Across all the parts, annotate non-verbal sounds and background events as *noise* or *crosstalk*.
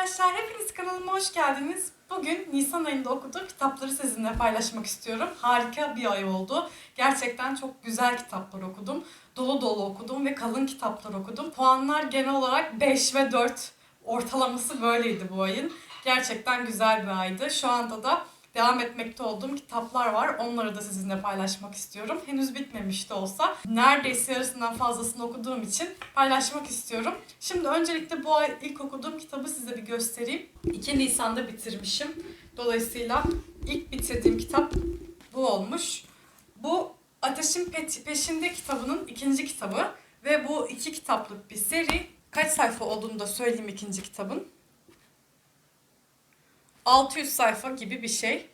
arkadaşlar, hepiniz kanalıma hoş geldiniz. Bugün Nisan ayında okuduğum kitapları sizinle paylaşmak istiyorum. Harika bir ay oldu. Gerçekten çok güzel kitaplar okudum. Dolu dolu okudum ve kalın kitaplar okudum. Puanlar genel olarak 5 ve 4 ortalaması böyleydi bu ayın. Gerçekten güzel bir aydı. Şu anda da devam etmekte olduğum kitaplar var. Onları da sizinle paylaşmak istiyorum. Henüz bitmemiş de olsa neredeyse yarısından fazlasını okuduğum için paylaşmak istiyorum. Şimdi öncelikle bu ay ilk okuduğum kitabı size bir göstereyim. 2 Nisan'da bitirmişim. Dolayısıyla ilk bitirdiğim kitap bu olmuş. Bu Ateşin Pe- Peşinde kitabının ikinci kitabı ve bu iki kitaplık bir seri. Kaç sayfa olduğunu da söyleyeyim ikinci kitabın. 600 sayfa gibi bir şey.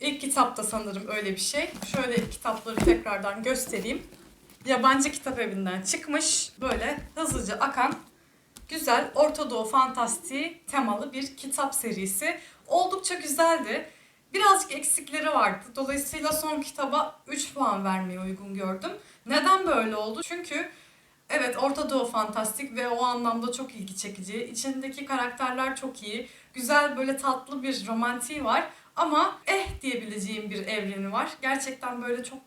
İlk kitapta sanırım öyle bir şey. Şöyle kitapları tekrardan göstereyim. Yabancı kitap evinden çıkmış. Böyle hızlıca akan güzel Orta Doğu fantastiği temalı bir kitap serisi. Oldukça güzeldi. Birazcık eksikleri vardı. Dolayısıyla son kitaba 3 puan vermeyi uygun gördüm. Neden böyle oldu? Çünkü evet Orta Doğu fantastik ve o anlamda çok ilgi çekici. İçindeki karakterler çok iyi. Güzel böyle tatlı bir romantiği var. Ama eh diyebileceğim bir evreni var. Gerçekten böyle çok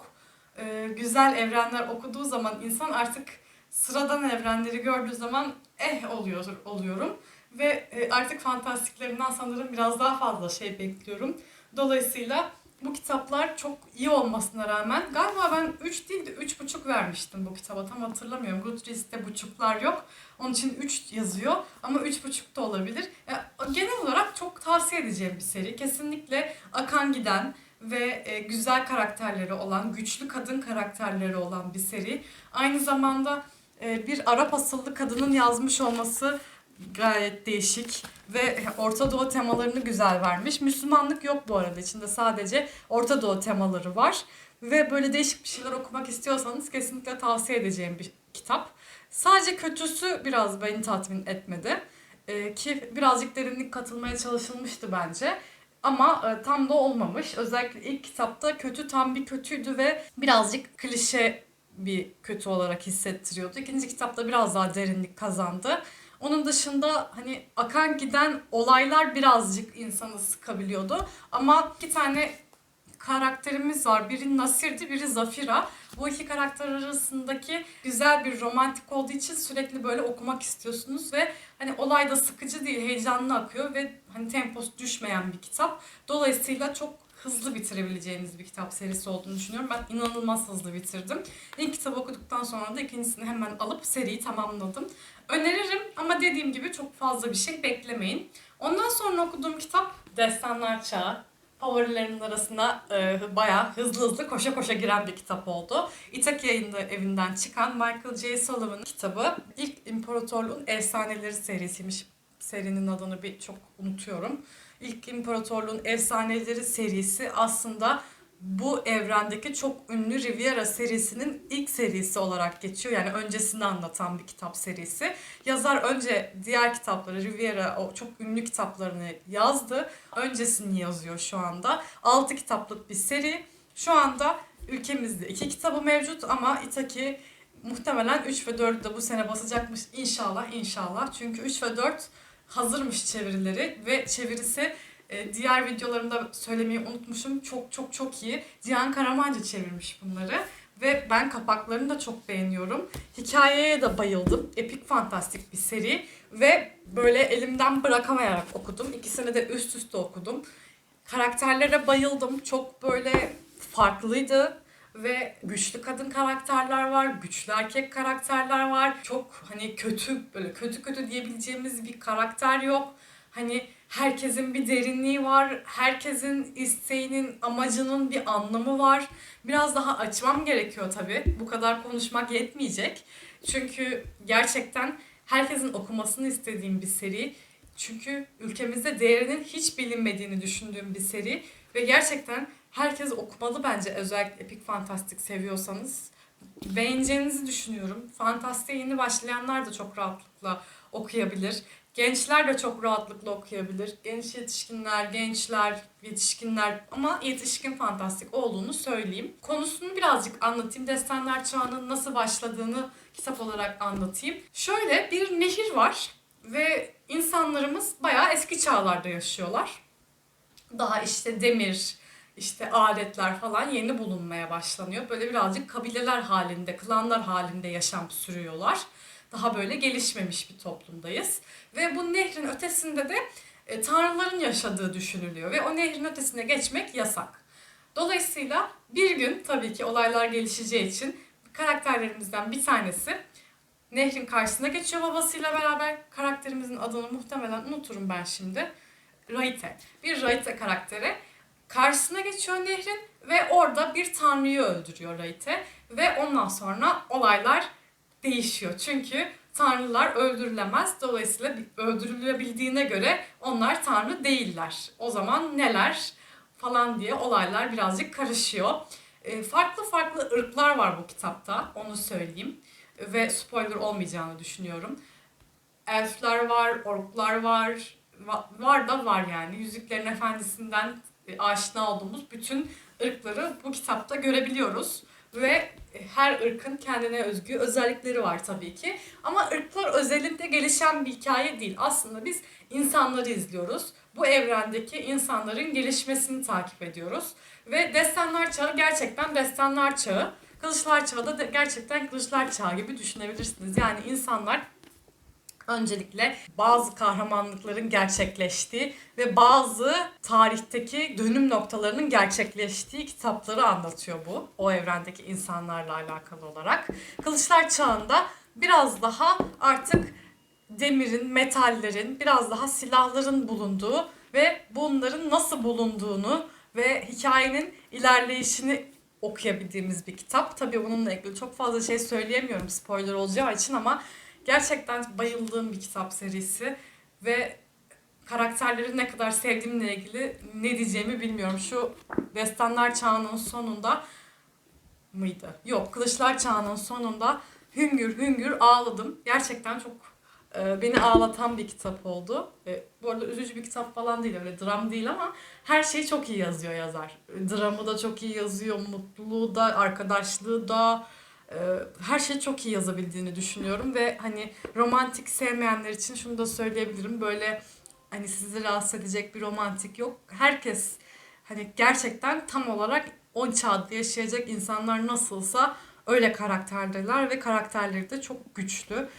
e, güzel evrenler okuduğu zaman insan artık sıradan evrenleri gördüğü zaman eh oluyor oluyorum ve e, artık fantastiklerinden sanırım biraz daha fazla şey bekliyorum. Dolayısıyla bu kitaplar çok iyi olmasına rağmen galiba ben 3 değil de 3,5 vermiştim bu kitaba tam hatırlamıyorum. Goodreads'te buçuklar yok. Onun için 3 yazıyor ama 3,5 da olabilir. Ya, genel olarak çok tavsiye edeceğim bir seri. Kesinlikle akan giden ve e, güzel karakterleri olan, güçlü kadın karakterleri olan bir seri. Aynı zamanda e, bir Arap asıllı kadının yazmış olması gayet değişik ve Orta Doğu temalarını güzel vermiş. Müslümanlık yok bu arada içinde sadece Orta Doğu temaları var. Ve böyle değişik bir şeyler okumak istiyorsanız kesinlikle tavsiye edeceğim bir kitap. Sadece kötüsü biraz beni tatmin etmedi. Ee, ki birazcık derinlik katılmaya çalışılmıştı bence. Ama e, tam da olmamış. Özellikle ilk kitapta kötü tam bir kötüydü ve birazcık klişe bir kötü olarak hissettiriyordu. İkinci kitapta biraz daha derinlik kazandı. Onun dışında hani akan giden olaylar birazcık insanı sıkabiliyordu. Ama iki tane karakterimiz var. Biri Nasir'di, biri Zafira. Bu iki karakter arasındaki güzel bir romantik olduğu için sürekli böyle okumak istiyorsunuz ve hani olay da sıkıcı değil, heyecanlı akıyor ve hani temposu düşmeyen bir kitap. Dolayısıyla çok hızlı bitirebileceğiniz bir kitap serisi olduğunu düşünüyorum. Ben inanılmaz hızlı bitirdim. İlk kitabı okuduktan sonra da ikincisini hemen alıp seriyi tamamladım. Öneririm ama dediğim gibi çok fazla bir şey beklemeyin. Ondan sonra okuduğum kitap Destanlar Çağı. Favorilerimin arasına e, bayağı hızlı hızlı koşa koşa giren bir kitap oldu. İtak yayında evinden çıkan Michael J. Sullivan'ın kitabı. İlk İmparatorluğun Efsaneleri serisiymiş. Serinin adını bir çok unutuyorum. İlk İmparatorluğun Efsaneleri serisi aslında bu evrendeki çok ünlü Riviera serisinin ilk serisi olarak geçiyor. Yani öncesini anlatan bir kitap serisi. Yazar önce diğer kitapları, Riviera o çok ünlü kitaplarını yazdı. Öncesini yazıyor şu anda. 6 kitaplık bir seri. Şu anda ülkemizde iki kitabı mevcut ama Itaki muhtemelen 3 ve 4 de bu sene basacakmış inşallah inşallah. Çünkü 3 ve 4 hazırmış çevirileri ve çevirisi e, diğer videolarımda söylemeyi unutmuşum. Çok çok çok iyi. Cihan Karamancı çevirmiş bunları. Ve ben kapaklarını da çok beğeniyorum. Hikayeye de bayıldım. Epik fantastik bir seri. Ve böyle elimden bırakamayarak okudum. İkisini de üst üste okudum. Karakterlere bayıldım. Çok böyle farklıydı ve güçlü kadın karakterler var, güçlü erkek karakterler var. Çok hani kötü böyle kötü kötü diyebileceğimiz bir karakter yok. Hani herkesin bir derinliği var. Herkesin isteğinin, amacının bir anlamı var. Biraz daha açmam gerekiyor tabii. Bu kadar konuşmak yetmeyecek. Çünkü gerçekten herkesin okumasını istediğim bir seri. Çünkü ülkemizde değerinin hiç bilinmediğini düşündüğüm bir seri. Ve gerçekten herkes okumalı bence özellikle epik fantastik seviyorsanız. Beğeneceğinizi düşünüyorum. Fantastiğe yeni başlayanlar da çok rahatlıkla okuyabilir. Gençler de çok rahatlıkla okuyabilir. Genç yetişkinler, gençler, yetişkinler ama yetişkin fantastik olduğunu söyleyeyim. Konusunu birazcık anlatayım. Destanlar Çağı'nın nasıl başladığını kitap olarak anlatayım. Şöyle bir nehir var Ve insanlarımız bayağı eski çağlarda yaşıyorlar. Daha işte demir, işte aletler falan yeni bulunmaya başlanıyor. Böyle birazcık kabileler halinde, klanlar halinde yaşam sürüyorlar. Daha böyle gelişmemiş bir toplumdayız. Ve bu nehrin ötesinde de e, tanrıların yaşadığı düşünülüyor. Ve o nehrin ötesine geçmek yasak. Dolayısıyla bir gün tabii ki olaylar gelişeceği için karakterlerimizden bir tanesi nehrin karşısına geçiyor babasıyla beraber. Karakterimizin adını muhtemelen unuturum ben şimdi. Raite. Bir Raite karakteri karşısına geçiyor nehrin ve orada bir tanrıyı öldürüyor Raite. Ve ondan sonra olaylar değişiyor. Çünkü tanrılar öldürülemez. Dolayısıyla öldürülebildiğine göre onlar tanrı değiller. O zaman neler falan diye olaylar birazcık karışıyor. E, farklı farklı ırklar var bu kitapta. Onu söyleyeyim. Ve spoiler olmayacağını düşünüyorum. Elfler var, orklar var. Va- var da var yani. Yüzüklerin Efendisi'nden aşina olduğumuz bütün ırkları bu kitapta görebiliyoruz. Ve her ırkın kendine özgü özellikleri var tabii ki. Ama ırklar özelinde gelişen bir hikaye değil. Aslında biz insanları izliyoruz. Bu evrendeki insanların gelişmesini takip ediyoruz. Ve destanlar çağı gerçekten destanlar çağı. Kılıçlar çağı da gerçekten kılıçlar çağı gibi düşünebilirsiniz. Yani insanlar öncelikle bazı kahramanlıkların gerçekleştiği ve bazı tarihteki dönüm noktalarının gerçekleştiği kitapları anlatıyor bu. O evrendeki insanlarla alakalı olarak. Kılıçlar çağında biraz daha artık demirin, metallerin, biraz daha silahların bulunduğu ve bunların nasıl bulunduğunu ve hikayenin ilerleyişini okuyabildiğimiz bir kitap. Tabii bununla ilgili çok fazla şey söyleyemiyorum spoiler olacağı için ama gerçekten bayıldığım bir kitap serisi ve karakterleri ne kadar sevdiğimle ilgili ne diyeceğimi bilmiyorum. Şu Destanlar Çağı'nın sonunda mıydı? Yok, Kılıçlar Çağı'nın sonunda hüngür hüngür ağladım. Gerçekten çok e, beni ağlatan bir kitap oldu. E, bu arada üzücü bir kitap falan değil, öyle dram değil ama her şeyi çok iyi yazıyor yazar. Dramı da çok iyi yazıyor, mutluluğu da, arkadaşlığı da, her şeyi çok iyi yazabildiğini düşünüyorum ve hani romantik sevmeyenler için şunu da söyleyebilirim. Böyle hani sizi rahatsız edecek bir romantik yok. Herkes hani gerçekten tam olarak o çağda yaşayacak insanlar nasılsa öyle karakterdeler ve karakterleri de çok güçlü.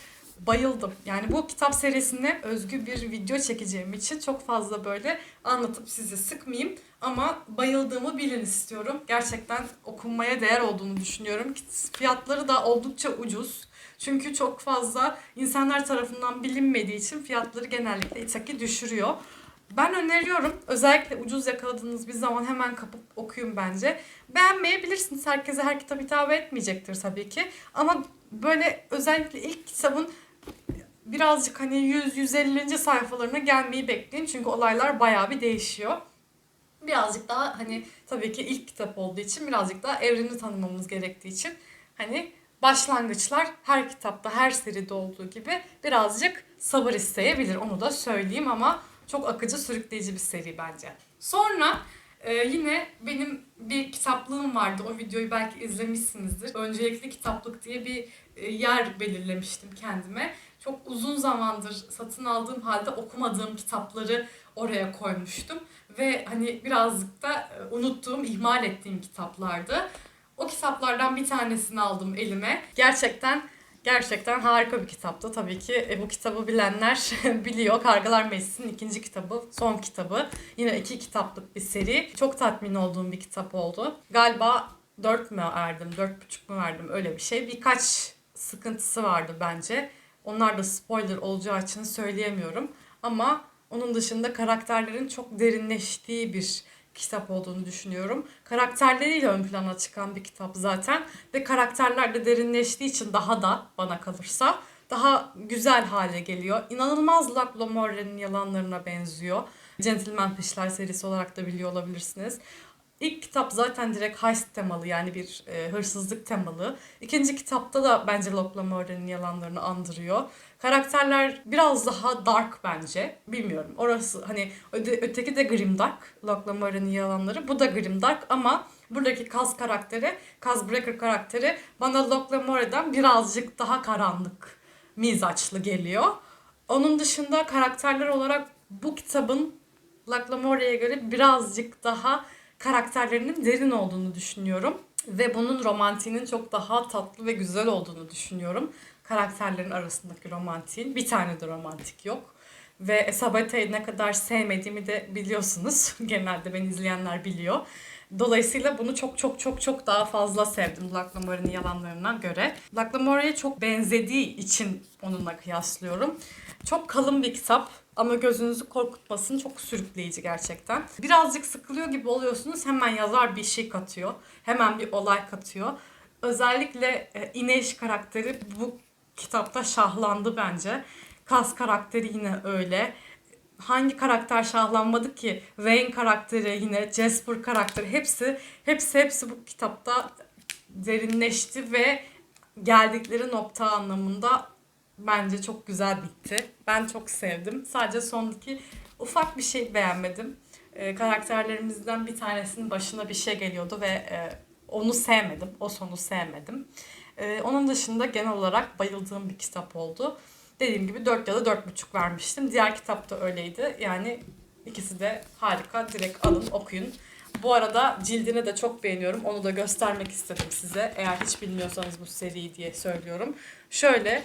Bayıldım. Yani bu kitap serisine özgü bir video çekeceğim için çok fazla böyle anlatıp sizi sıkmayayım. Ama bayıldığımı bilin istiyorum. Gerçekten okunmaya değer olduğunu düşünüyorum. Fiyatları da oldukça ucuz. Çünkü çok fazla insanlar tarafından bilinmediği için fiyatları genellikle itaki düşürüyor. Ben öneriyorum. Özellikle ucuz yakaladığınız bir zaman hemen kapıp okuyun bence. Beğenmeyebilirsiniz. Herkese her kitap hitap etmeyecektir tabii ki. Ama böyle özellikle ilk kitabın birazcık hani 100-150. sayfalarına gelmeyi bekleyin. Çünkü olaylar bayağı bir değişiyor. Birazcık daha hani tabii ki ilk kitap olduğu için birazcık daha evreni tanımamız gerektiği için hani başlangıçlar her kitapta her seride olduğu gibi birazcık sabır isteyebilir. Onu da söyleyeyim ama çok akıcı sürükleyici bir seri bence. Sonra e, yine benim bir kitaplığım vardı. O videoyu belki izlemişsinizdir. Öncelikli kitaplık diye bir e, yer belirlemiştim kendime. Çok uzun zamandır satın aldığım halde okumadığım kitapları oraya koymuştum. Ve hani birazcık da e, unuttuğum, ihmal ettiğim kitaplardı. O kitaplardan bir tanesini aldım elime. Gerçekten Gerçekten harika bir kitaptı. Tabii ki e, bu kitabı bilenler *laughs* biliyor. Kargalar Meclisi'nin ikinci kitabı, son kitabı. Yine iki kitaplık bir seri. Çok tatmin olduğum bir kitap oldu. Galiba 4 mü verdim, 4,5 mu verdim öyle bir şey. Birkaç sıkıntısı vardı bence. Onlar da spoiler olacağı için söyleyemiyorum. Ama onun dışında karakterlerin çok derinleştiği bir kitap olduğunu düşünüyorum. Karakterleriyle ön plana çıkan bir kitap zaten ve karakterler de derinleştiği için daha da bana kalırsa daha güzel hale geliyor. İnanılmaz Locke Lamorre'nin yalanlarına benziyor. Gentleman Fishler serisi olarak da biliyor olabilirsiniz. İlk kitap zaten direkt heist temalı yani bir e, hırsızlık temalı. İkinci kitapta da bence Locke Lamorre'nin yalanlarını andırıyor. Karakterler biraz daha dark bence. Bilmiyorum. Orası hani öte, öteki de grimdark. Locke Lamorre'nin yalanları. Bu da grimdark ama buradaki Kaz karakteri, Kaz Breaker karakteri bana Locke Lamorre'den birazcık daha karanlık mizaçlı geliyor. Onun dışında karakterler olarak bu kitabın Laclamoria'ya göre birazcık daha karakterlerinin derin olduğunu düşünüyorum. Ve bunun romantiğinin çok daha tatlı ve güzel olduğunu düşünüyorum. Karakterlerin arasındaki romantiğin. Bir tane de romantik yok. Ve Sabata'yı ne kadar sevmediğimi de biliyorsunuz. *laughs* Genelde beni izleyenler biliyor. Dolayısıyla bunu çok çok çok çok daha fazla sevdim Laclamoria'nın yalanlarına göre. Laclamoria'ya çok benzediği için onunla kıyaslıyorum. Çok kalın bir kitap ama gözünüzü korkutmasın çok sürükleyici gerçekten. Birazcık sıkılıyor gibi oluyorsunuz hemen yazar bir şey katıyor. Hemen bir olay katıyor. Özellikle e, İneş karakteri bu kitapta şahlandı bence. Kas karakteri yine öyle. Hangi karakter şahlanmadı ki? Wayne karakteri yine, Jasper karakteri hepsi hepsi hepsi bu kitapta derinleşti ve geldikleri nokta anlamında bence çok güzel bitti. Ben çok sevdim. Sadece sondaki ufak bir şey beğenmedim. Ee, karakterlerimizden bir tanesinin başına bir şey geliyordu ve e, onu sevmedim. O sonu sevmedim. Ee, onun dışında genel olarak bayıldığım bir kitap oldu. Dediğim gibi 4 ya da 4,5 vermiştim. Diğer kitap da öyleydi. Yani ikisi de harika. Direkt alın okuyun. Bu arada cildini de çok beğeniyorum. Onu da göstermek istedim size. Eğer hiç bilmiyorsanız bu seriyi diye söylüyorum. Şöyle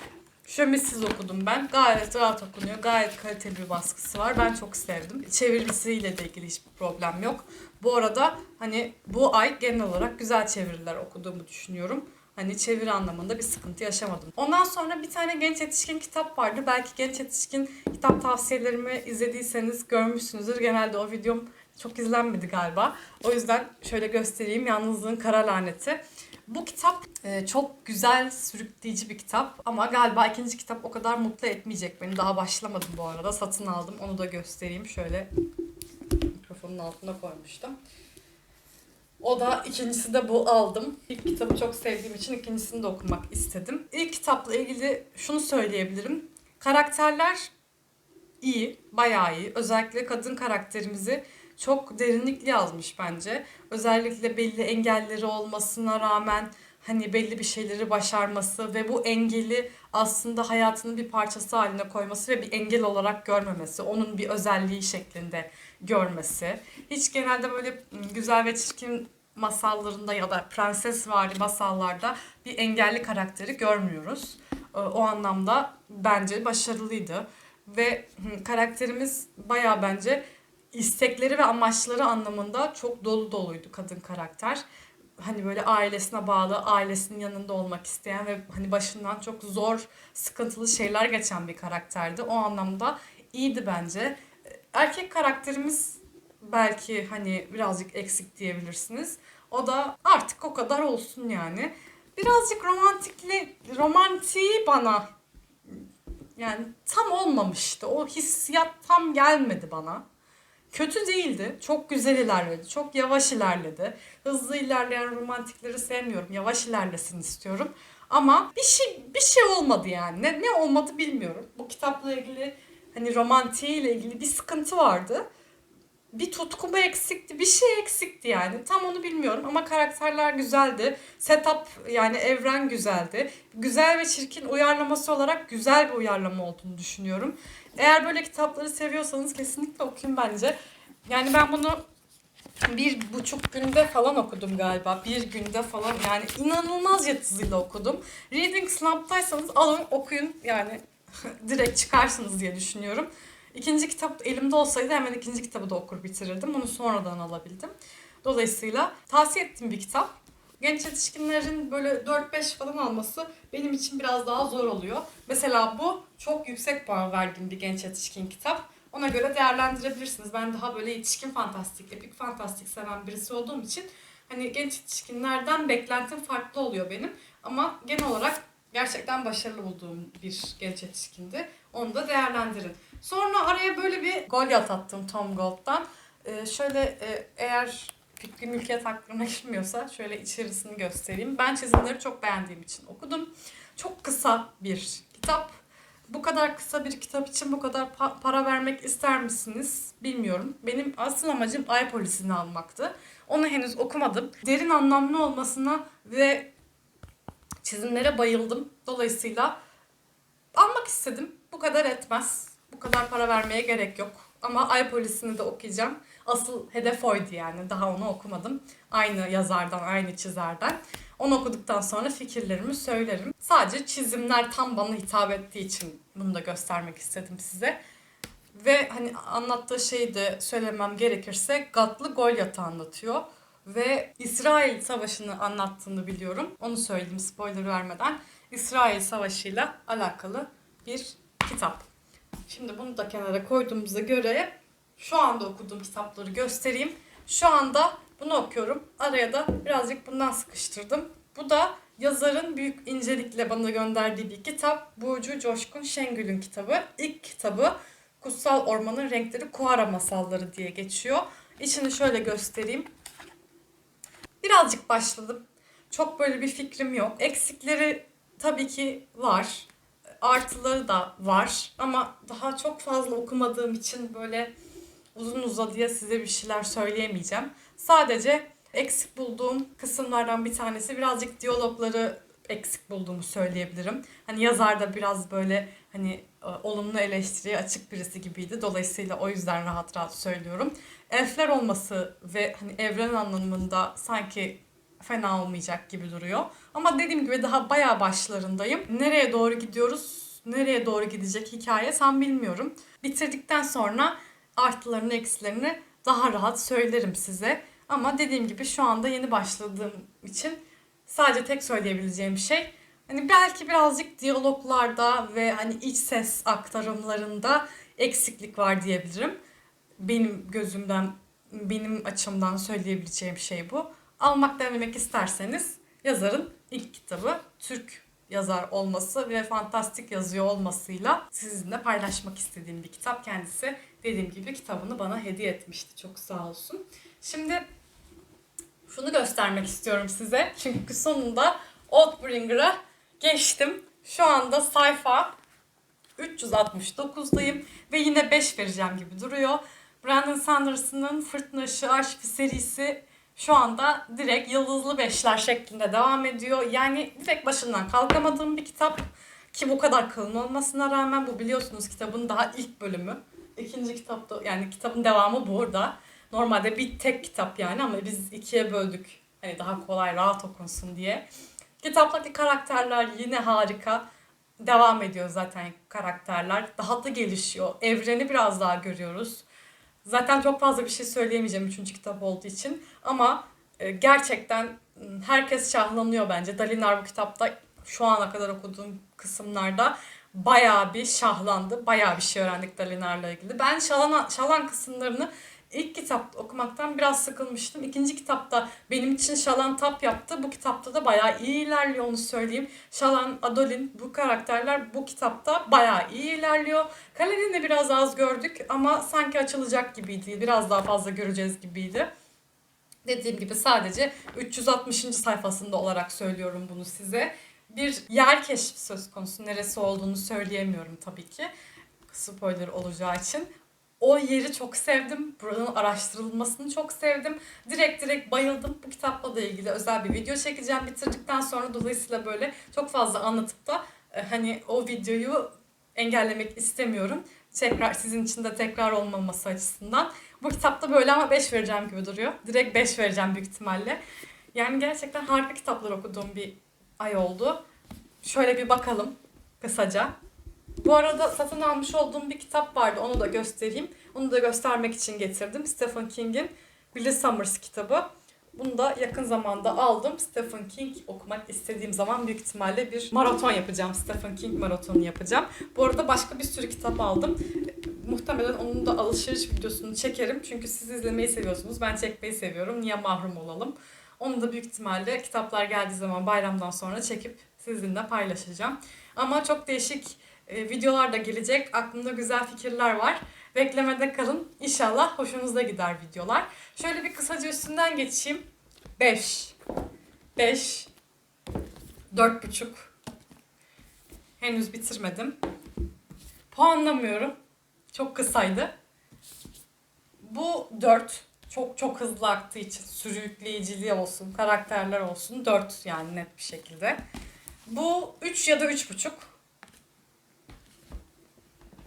Şömizsiz okudum ben. Gayet rahat okunuyor. Gayet kaliteli bir baskısı var. Ben çok sevdim. Çevirisiyle de ilgili hiçbir problem yok. Bu arada hani bu ay genel olarak güzel çeviriler okuduğumu düşünüyorum. Hani çeviri anlamında bir sıkıntı yaşamadım. Ondan sonra bir tane genç yetişkin kitap vardı. Belki genç yetişkin kitap tavsiyelerimi izlediyseniz görmüşsünüzdür. Genelde o videom çok izlenmedi galiba. O yüzden şöyle göstereyim. Yalnızlığın Kara Laneti. Bu kitap e, çok güzel, sürükleyici bir kitap. Ama galiba ikinci kitap o kadar mutlu etmeyecek beni. Daha başlamadım bu arada. Satın aldım. Onu da göstereyim. Şöyle mikrofonun altına koymuştum. O da ikincisi de bu aldım. İlk kitabı çok sevdiğim için ikincisini de okumak istedim. İlk kitapla ilgili şunu söyleyebilirim. Karakterler iyi, bayağı iyi. Özellikle kadın karakterimizi çok derinlikli yazmış bence. Özellikle belli engelleri olmasına rağmen hani belli bir şeyleri başarması ve bu engeli aslında hayatının bir parçası haline koyması ve bir engel olarak görmemesi, onun bir özelliği şeklinde görmesi. Hiç genelde böyle güzel ve çirkin masallarında ya da prenses vari masallarda bir engelli karakteri görmüyoruz. O anlamda bence başarılıydı ve hı, karakterimiz baya bence istekleri ve amaçları anlamında çok dolu doluydu kadın karakter. Hani böyle ailesine bağlı, ailesinin yanında olmak isteyen ve hani başından çok zor, sıkıntılı şeyler geçen bir karakterdi. O anlamda iyiydi bence. Erkek karakterimiz belki hani birazcık eksik diyebilirsiniz. O da artık o kadar olsun yani. Birazcık romantikli, romantiği bana yani tam olmamıştı. O hissiyat tam gelmedi bana. Kötü değildi. Çok güzel ilerledi. Çok yavaş ilerledi. Hızlı ilerleyen romantikleri sevmiyorum. Yavaş ilerlesin istiyorum. Ama bir şey bir şey olmadı yani. Ne, ne olmadı bilmiyorum. Bu kitapla ilgili hani romantiğiyle ilgili bir sıkıntı vardı. Bir tutku mu eksikti, bir şey eksikti yani. Tam onu bilmiyorum ama karakterler güzeldi. Setup yani evren güzeldi. Güzel ve çirkin uyarlaması olarak güzel bir uyarlama olduğunu düşünüyorum. Eğer böyle kitapları seviyorsanız kesinlikle okuyun bence. Yani ben bunu bir buçuk günde falan okudum galiba. Bir günde falan yani inanılmaz yat hızıyla okudum. Reading slump'taysanız alın okuyun yani *laughs* direkt çıkarsınız diye düşünüyorum. İkinci kitap elimde olsaydı hemen ikinci kitabı da okur bitirirdim. Bunu sonradan alabildim. Dolayısıyla tavsiye ettiğim bir kitap. Genç yetişkinlerin böyle 4-5 falan alması benim için biraz daha zor oluyor. Mesela bu çok yüksek puan verdiğim bir genç yetişkin kitap. Ona göre değerlendirebilirsiniz. Ben daha böyle yetişkin fantastik, epik fantastik seven birisi olduğum için hani genç yetişkinlerden beklentim farklı oluyor benim. Ama genel olarak gerçekten başarılı bulduğum bir genç yetişkindi. Onu da değerlendirin. Sonra araya böyle bir Goliath attım Tom Gold'dan. Ee, şöyle e, eğer fikri mülkiyet haklarına girmiyorsa şöyle içerisini göstereyim. Ben çizimleri çok beğendiğim için okudum. Çok kısa bir kitap. Bu kadar kısa bir kitap için bu kadar pa- para vermek ister misiniz bilmiyorum. Benim asıl amacım Ay Polisi'ni almaktı. Onu henüz okumadım. Derin anlamlı olmasına ve çizimlere bayıldım. Dolayısıyla almak istedim. Bu kadar etmez. Bu kadar para vermeye gerek yok. Ama Ay Polisi'ni de okuyacağım. Asıl hedef oydu yani. Daha onu okumadım. Aynı yazardan, aynı çizerden. Onu okuduktan sonra fikirlerimi söylerim. Sadece çizimler tam bana hitap ettiği için bunu da göstermek istedim size. Ve hani anlattığı şeyi de söylemem gerekirse Gatlı Golyat'ı anlatıyor. Ve İsrail Savaşı'nı anlattığını biliyorum. Onu söyleyeyim spoiler vermeden. İsrail Savaşı'yla alakalı bir kitap. Şimdi bunu da kenara koyduğumuza göre şu anda okuduğum kitapları göstereyim. Şu anda bunu okuyorum. Araya da birazcık bundan sıkıştırdım. Bu da yazarın büyük incelikle bana gönderdiği bir kitap. Burcu Coşkun Şengül'ün kitabı. İlk kitabı Kutsal Ormanın Renkleri Kuara Masalları diye geçiyor. İçini şöyle göstereyim. Birazcık başladım. Çok böyle bir fikrim yok. Eksikleri tabii ki var. Artıları da var. Ama daha çok fazla okumadığım için böyle uzun uzadıya size bir şeyler söyleyemeyeceğim. Sadece eksik bulduğum kısımlardan bir tanesi birazcık diyalogları eksik bulduğumu söyleyebilirim. Hani yazar da biraz böyle hani e, olumlu eleştiriye açık birisi gibiydi. Dolayısıyla o yüzden rahat rahat söylüyorum. Elfler olması ve hani evren anlamında sanki fena olmayacak gibi duruyor. Ama dediğim gibi daha bayağı başlarındayım. Nereye doğru gidiyoruz, nereye doğru gidecek hikaye tam bilmiyorum. Bitirdikten sonra artılarını eksilerini daha rahat söylerim size. Ama dediğim gibi şu anda yeni başladığım için sadece tek söyleyebileceğim şey hani belki birazcık diyaloglarda ve hani iç ses aktarımlarında eksiklik var diyebilirim. Benim gözümden, benim açımdan söyleyebileceğim şey bu. Almak denemek isterseniz yazarın ilk kitabı Türk yazar olması ve fantastik yazıyor olmasıyla sizinle paylaşmak istediğim bir kitap. Kendisi dediğim gibi kitabını bana hediye etmişti. Çok sağ olsun. Şimdi şunu göstermek istiyorum size. Çünkü sonunda Oathbringer'a geçtim. Şu anda sayfa 369'dayım ve yine 5 vereceğim gibi duruyor. Brandon Sanderson'ın Fırtına Işığı Arşivi serisi şu anda direkt yıldızlı beşler şeklinde devam ediyor. Yani direkt başından kalkamadığım bir kitap. Ki bu kadar kalın olmasına rağmen bu biliyorsunuz kitabın daha ilk bölümü. İkinci kitapta yani kitabın devamı burada. Normalde bir tek kitap yani ama biz ikiye böldük. Hani daha kolay rahat okunsun diye. Kitaptaki karakterler yine harika. Devam ediyor zaten karakterler. Daha da gelişiyor. Evreni biraz daha görüyoruz. Zaten çok fazla bir şey söyleyemeyeceğim üçüncü kitap olduğu için. Ama e, gerçekten herkes şahlanıyor bence. Dalinar bu kitapta şu ana kadar okuduğum kısımlarda bayağı bir şahlandı. Bayağı bir şey öğrendik Dalinar'la ilgili. Ben şalan, şalan kısımlarını ilk kitap okumaktan biraz sıkılmıştım. İkinci kitapta benim için Şalan tap yaptı. Bu kitapta da bayağı iyi ilerliyor onu söyleyeyim. Şalan, Adolin bu karakterler bu kitapta bayağı iyi ilerliyor. Kalen'ini biraz az gördük ama sanki açılacak gibiydi. Biraz daha fazla göreceğiz gibiydi. Dediğim gibi sadece 360. sayfasında olarak söylüyorum bunu size. Bir yer keşfi söz konusu. Neresi olduğunu söyleyemiyorum tabii ki. Spoiler olacağı için. O yeri çok sevdim. Buranın araştırılmasını çok sevdim. Direkt direkt bayıldım. Bu kitapla da ilgili özel bir video çekeceğim bitirdikten sonra. Dolayısıyla böyle çok fazla anlatıp da e, hani o videoyu engellemek istemiyorum. Tekrar sizin için de tekrar olmaması açısından. Bu kitapta böyle ama 5 vereceğim gibi duruyor. Direkt 5 vereceğim büyük ihtimalle. Yani gerçekten harika kitaplar okuduğum bir ay oldu. Şöyle bir bakalım kısaca. Bu arada satın almış olduğum bir kitap vardı. Onu da göstereyim. Onu da göstermek için getirdim. Stephen King'in Billy Summers kitabı. Bunu da yakın zamanda aldım. Stephen King okumak istediğim zaman büyük ihtimalle bir maraton yapacağım. Stephen King maratonu yapacağım. Bu arada başka bir sürü kitap aldım. Muhtemelen onun da alışveriş videosunu çekerim. Çünkü siz izlemeyi seviyorsunuz. Ben çekmeyi seviyorum. Niye mahrum olalım? Onu da büyük ihtimalle kitaplar geldiği zaman bayramdan sonra çekip sizinle paylaşacağım. Ama çok değişik e, videolar da gelecek. Aklımda güzel fikirler var. Beklemede kalın. İnşallah hoşunuza gider videolar. Şöyle bir kısaca üstünden geçeyim. 5 5 4,5 Henüz bitirmedim. Puanlamıyorum. Çok kısaydı. Bu 4. Çok çok hızlı aktığı için sürükleyiciliği olsun, karakterler olsun 4 yani net bir şekilde. Bu 3 ya da 3,5.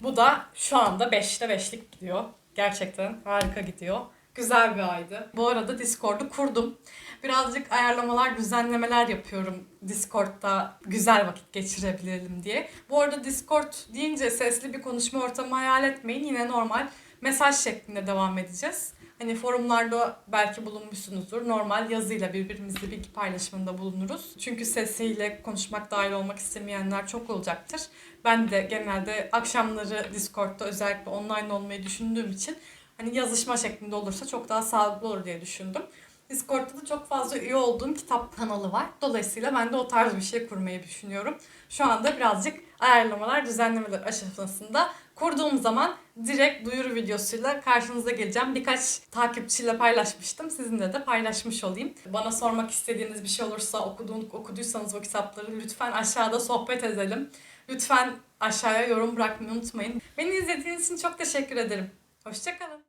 Bu da şu anda 5'te 5'lik gidiyor. Gerçekten harika gidiyor. Güzel bir aydı. Bu arada Discord'u kurdum. Birazcık ayarlamalar, düzenlemeler yapıyorum Discord'da güzel vakit geçirebilelim diye. Bu arada Discord deyince sesli bir konuşma ortamı hayal etmeyin. Yine normal mesaj şeklinde devam edeceğiz. Hani forumlarda belki bulunmuşsunuzdur. Normal yazıyla birbirimizle bilgi paylaşımında bulunuruz. Çünkü sesiyle konuşmak dahil olmak istemeyenler çok olacaktır. Ben de genelde akşamları Discord'da özellikle online olmayı düşündüğüm için hani yazışma şeklinde olursa çok daha sağlıklı olur diye düşündüm. Discord'da da çok fazla üye olduğum kitap kanalı var. Dolayısıyla ben de o tarz bir şey kurmayı düşünüyorum. Şu anda birazcık ayarlamalar, düzenlemeler aşamasında. Kurduğum zaman direkt duyuru videosuyla karşınıza geleceğim. Birkaç takipçiyle paylaşmıştım. Sizinle de paylaşmış olayım. Bana sormak istediğiniz bir şey olursa, okuduğun, okuduysanız o kitapları lütfen aşağıda sohbet edelim. Lütfen aşağıya yorum bırakmayı unutmayın. Beni izlediğiniz için çok teşekkür ederim. Hoşçakalın.